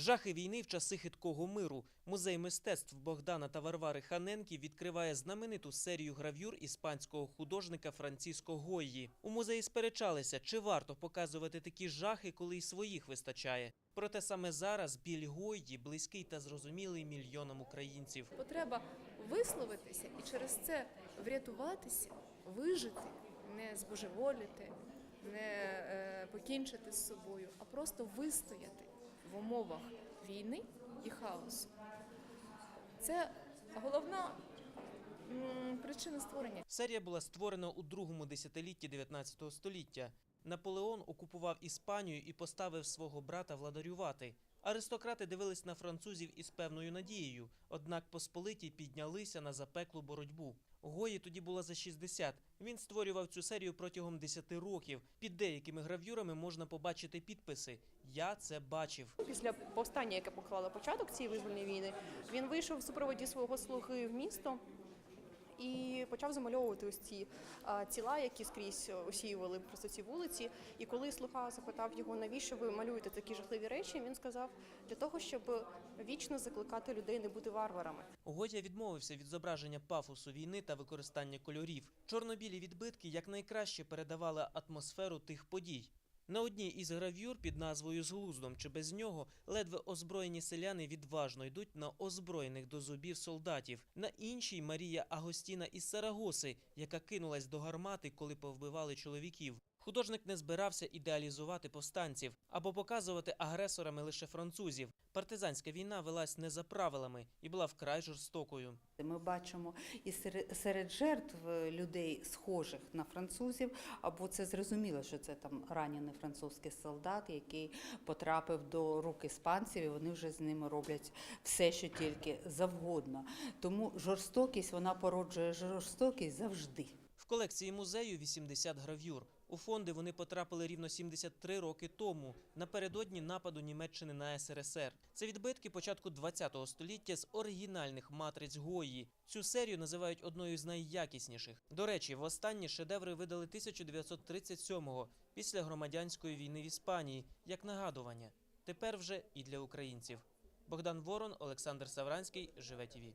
Жахи війни в часи хиткого миру. Музей мистецтв Богдана та Варвари Ханенків відкриває знамениту серію гравюр іспанського художника Франциско Гойї. У музеї сперечалися, чи варто показувати такі жахи, коли й своїх вистачає. Проте саме зараз біль Гойї близький та зрозумілий мільйонам українців. Потреба висловитися і через це врятуватися, вижити, не збожеволіти, не е, покінчити з собою, а просто вистояти в умовах війни і хаосу. Це головна причина створення Серія була створена у другому десятилітті 19 століття. Наполеон окупував Іспанію і поставив свого брата владарювати. Аристократи дивились на французів із певною надією, однак посполиті піднялися на запеклу боротьбу. Гої тоді було за 60. Він створював цю серію протягом 10 років. Під деякими гравюрами можна побачити підписи Я це бачив. Після повстання, яке поклало початок цієї визвольної війни, він вийшов в супроводі свого слуги в місто і почав замальовувати ось ці тіла, які скрізь осіювали просто ці вулиці. І коли слуга запитав його, навіщо ви малюєте такі жахливі речі, він сказав для того, щоб вічно закликати людей не бути варварами. Годя відмовився від зображення пафосу війни та використання кольорів. Чорно-білі відбитки якнайкраще передавали атмосферу тих подій. На одній із гравюр під назвою «З глуздом» чи без нього ледве озброєні селяни відважно йдуть на озброєних до зубів солдатів. На іншій Марія Агостіна із Сарагоси, яка кинулась до гармати, коли повбивали чоловіків. Художник не збирався ідеалізувати повстанців або показувати агресорами лише французів. Партизанська війна велась не за правилами і була вкрай жорстокою. Ми бачимо і серед, жертв людей, схожих на французів, або це зрозуміло, що це там ранений французький солдат, який потрапив до рук іспанців, і вони вже з ними роблять все, що тільки завгодно. Тому жорстокість вона породжує жорстокість завжди. Колекції музею 80 гравюр. У фонди вони потрапили рівно 73 роки тому, напередодні нападу Німеччини на СРСР. Це відбитки початку 20 століття з оригінальних матриць Гої. Цю серію називають одною з найякісніших. До речі, востаннє шедеври видали 1937-го, після громадянської війни в Іспанії, як нагадування. Тепер вже і для українців. Богдан Ворон, Олександр Савранський, Живе ТІВІ.